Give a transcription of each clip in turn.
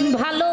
পায়?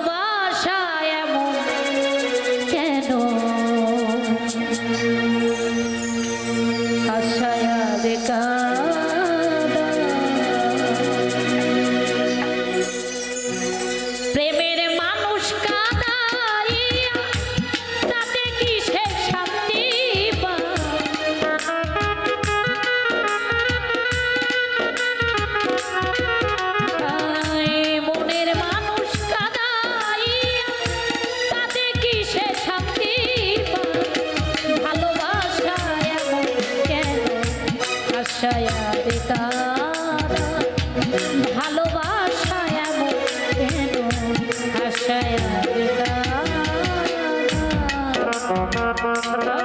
Bye.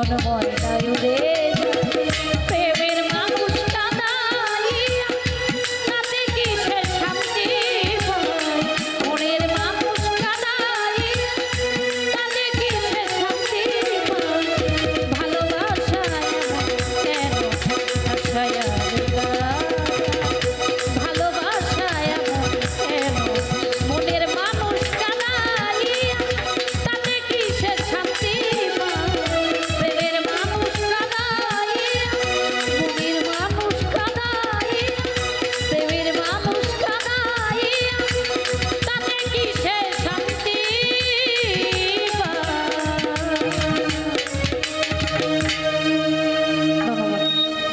এখন ময়নায়ুরে